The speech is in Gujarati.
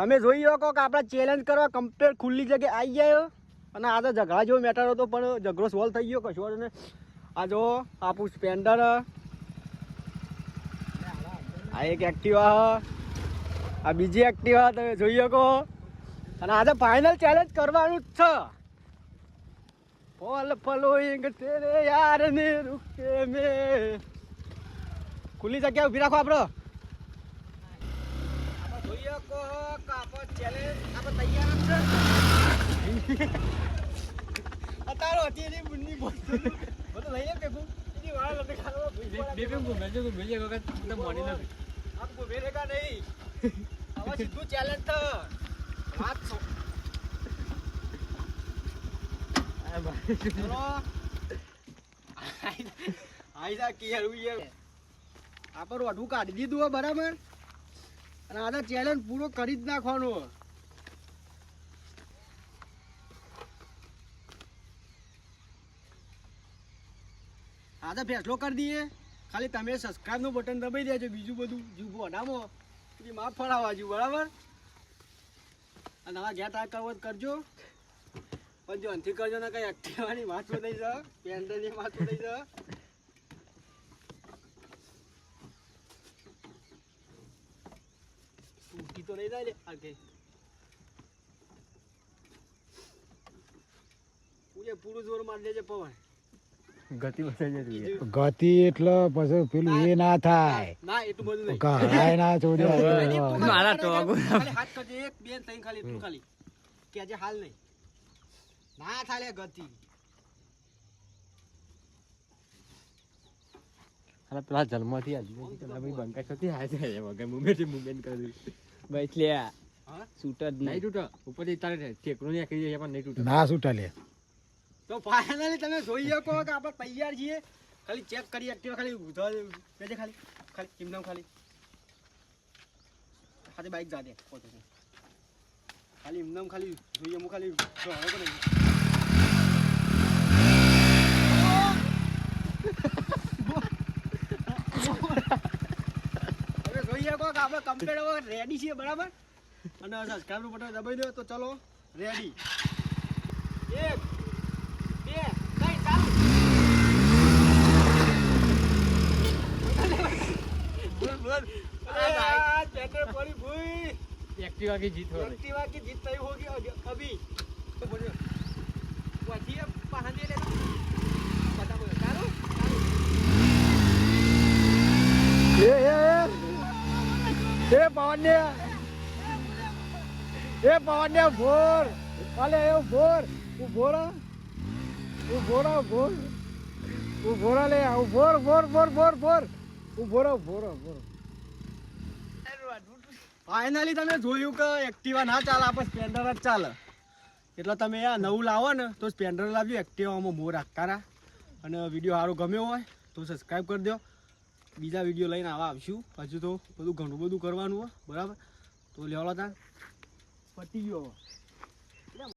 તમે જોઈ શકો કે આપણે ચેલેન્જ કરવા કમ્પ્લેટ ખુલ્લી જગ્યાએ આવી ગયા અને આ તો ઝઘડા જેવો મેટર હતો, પણ ઝઘડો સોલ્વ થઈ ગયો કશો ને આ જો, આપણું સ્પેન્ડર આ એક એક્ટિવા આ બીજી એક્ટિવા તમે જોઈ શકો અને આજે ફાઇનલ ચેલેન્જ કરવાનું જ છે. ફોલ ફલોઈંગ તેરે યાર ને રૂકે મે. ખુલ્લી જગ્યા ઊભી રાખો આપણો. કો કે આપણે તૈયાર છે. અતારો અત્યારે બુનની બોલતો. બધું લઈ લે લપે ખાવા ભૂઈ પડે. આમ કોઈ વેરેગા નહીં. હવે સીધું ચેલેન્જ છે. વાત છો- ચલો. આઈ જા કે ઉઈ યાર. આપણે રોઢું કાઢી દીધું બરાબર અને આને ચેલેન્જ પૂરો કરી જ નાખવાનો. આદા ફેસલો કરી દઈએ. ખાલી તમે સબસ્ક્રાઇબનું બટન દબાઈ દેજો, બીજું બધું જીભો અડામો પછી માફ ફળાવા જેવું, બરાબર? અને નવા ઘેર આ કરવો કરજો. પણ જો અંથી કરજો ને કઈ એક્ટિવાની વાંચો નહીં જ પેન્ડલની વાંચો નહીં જ તો નહીં જાય આગે પૂરે પૂરું જોર મારી દેજે પવન ગતિ ગતિ એટલે પછી પેલું એ ના થાય. ના એટલું બધું નહીં. કહાય ના છોડ્યો મારા ખાલી હાથ કરજે એક બે ત્રણ ખાલી તું ખાલી. કે આજે હાલ નહીં. ના થાય ગતિ. અરે પેલા જન્મથી આજુબાજુ પેલા ભાઈ બંકા છોથી હાજર છે વગર? મુંબઈ મુમેન્ટ કરી. ભાઈ લે હા? જ નહીં. તૂટો. ઉપરથી તારે ઠેકડું નહીં આખી જાય પણ નહીં તૂટે. ના છૂટા લે. તો ફાઇનલી તમે જોઈ શકો કે આપણે તૈયાર છીએ. ખાલી ચેક કરી એક્ટિવા ખાલી ઉધર પેજે ખાલી. ખાલી કિમનામ ખાલી. ખાલી બાઇક જા દે પોતે ખાલી એમનામ ખાલી જોઈએ હું ખાલી જો હવે તો નહીં. હવે જોઈ શકો કે આપણે કમ્પ્લીટ હવે રેડી છીએ બરાબર અને સબસ્ક્રાઇબ નું બટન દબાઈ દો તો ચલો રેડી એક બે ત્રણ ચાલુ બોલ બોલ આ ચેટર પડી ભૂઈ એક્ટિવા की जीत हो रही एक्टिवा की जीत तय होगी अभी- अभी तो बोलिए वही अब पहाड़ी ले પવન ને એ પવન ને ભોર. અલે એ ભોર. તું રહો. ભોર. ભોરા લે. ઊભો રહો, ભોર ભોર ભોર ભોર. ઊભો રહો ઊભો રહો ઊભો રહો. ફાઇનલી તમે જોયું કે એક્ટિવા ના ચાલે આપણે સ્પેન્ડર જ ચાલે. એટલે તમે આ નવું લાવો ને તો સ્પેન્ડર લાવ્યું એક્ટિવામાં મોર રાખતા અને વીડિયો સારો ગમ્યો હોય તો સબસ્ક્રાઈબ કરી દો બીજા વીડિયો લઈને આવા આવશું. હજુ તો બધું ઘણું બધું કરવાનું હોય બરાબર? તો લેવડો તાર પતી ગયો.